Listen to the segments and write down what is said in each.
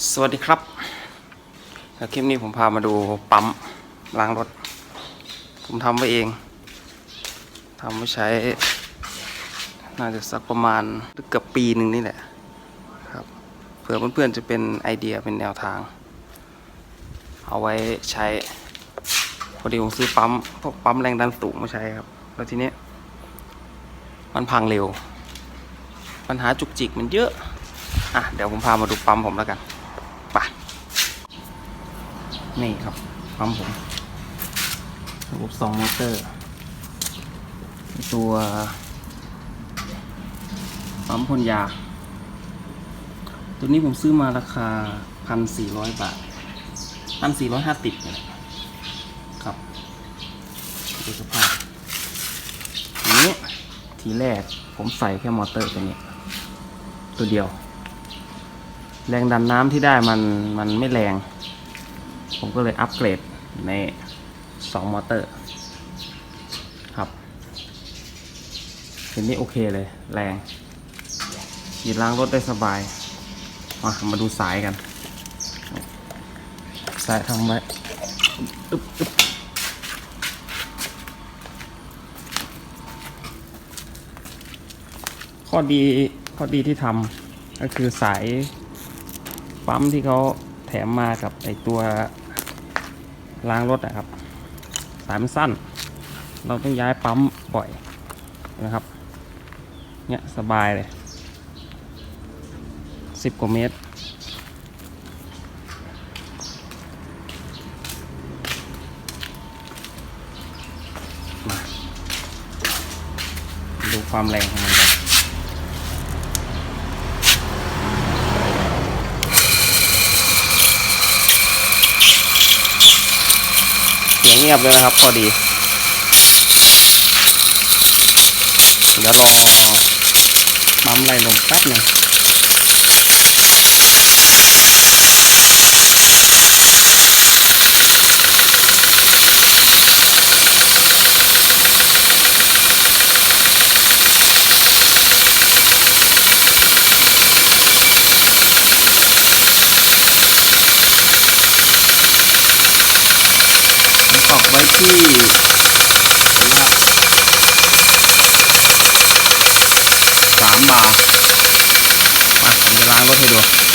สวัสดีครับ คลิปนี้ผมพามาดูปั๊มล้างรถ ผมทำไว้เองทำไว้ใช้ น่าจะสักประมาณเกือบปีหนึ่งนี่แหละครับเผื่อเพื่อนๆจะเป็นไอเดียเป็นแนวทาง เอาไว้ใช้ พอดีผมซื้อปั๊มพวกปั๊มแรงดันสูงมาใช้ครับ แล้วทีนี้มันพังเร็ว ปัญหาจุกจิกมันเยอะ อะ เดี๋ยวผมพามาดูปั๊มผมแล้วกัน นี่ครับปั๊มผมระบบสองมอเตอร์ตัวปั๊มพ่นยา ตัวนี้ผมซื้อมาราคาพันสี่ร้อยบาทพันสี่ร้อยห้าสิบเนี่ยครับดูสภาพทีนี้ทีแรกผมใส่แค่มอเตอร์ตัวนี้ ตัวเดียว แรงดันน้ำที่ได้มันมันไม่แรง ผมก็เลยอัปเกรดในสองมอเตอร์ ครับเห็นนี่โอเคเลย แรงหยิบล้างรถได้สบาย มามาดูสายกัน สายทำไว้อึบอึบข้อดีข้อดีที่ทำก็คือสายปั๊มที่เขาแถมมากับไอตัว ล้างรถนะครับ สายมันสั้น เราต้องย้ายปั๊มบ่อยนะครับ เนี่ยสบายเลยสิบกว่าเมตรมาดูความแรงของมัน เงเงียบเลยนะครับ พอดี เดี๋ยวรอปั๊มไล่ลงแป๊บหนึ่ง ตอกไว้ที่ว่าสามบาร์มาผมจะล้าง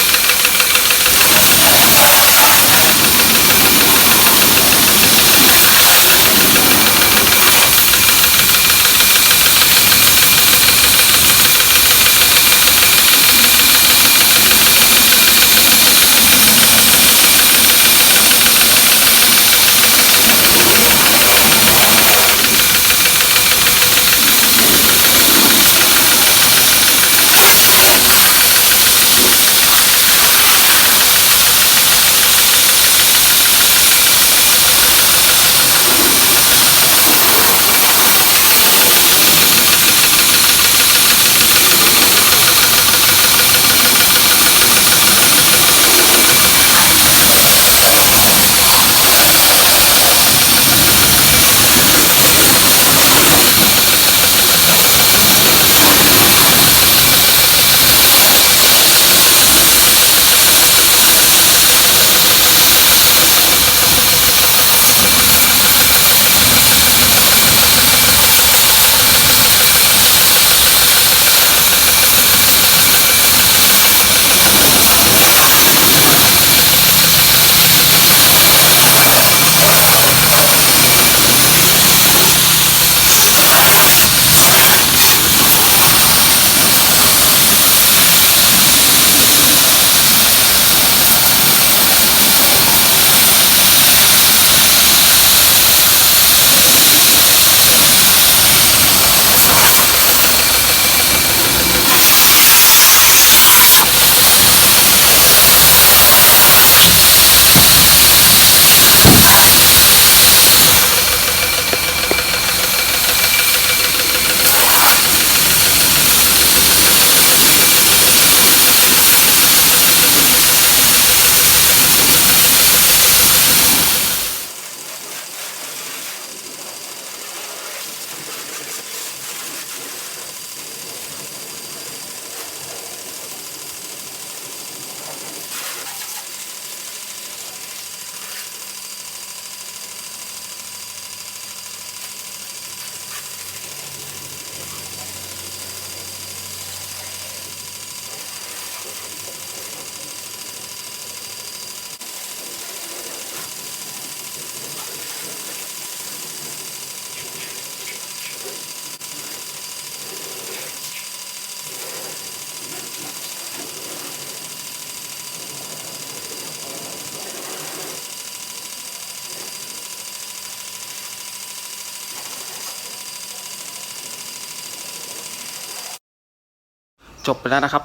จบไปแล้วนะครับ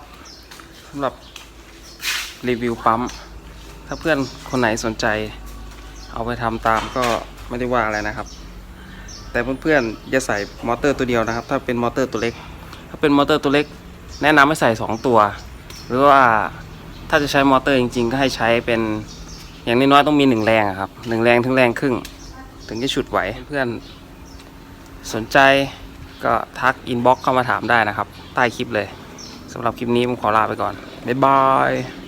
สำหรับรีวิวปั๊ม ถ้าเพื่อนคนไหนสนใจ เอาไปทำตามก็ไม่ได้ว่าอะไรนะครับ แต่เพื่อนๆอย่าใส่มอเตอร์ตัวเดียวนะครับ ถ้าเป็นมอเตอร์ตัวเล็ก ถ้าเป็นมอเตอร์ตัวเล็ก แนะนำให้ใส่ 2 ตัว หรือว่าถ้าจะใช้มอเตอร์จริง ๆ ก็ให้ใช้เป็นอย่างน้อยๆต้องมี 1 แรงครับหนึ่งแรงถึงแรงครึ่ง ถึงจะฉุดไหวเพื่อนสนใจก็ทักอินบ็อกเข้ามาถามได้นะครับ ใต้คลิปเลย สำหรับคลิปนี้ผมขอลาไปก่อน บ๊ายบาย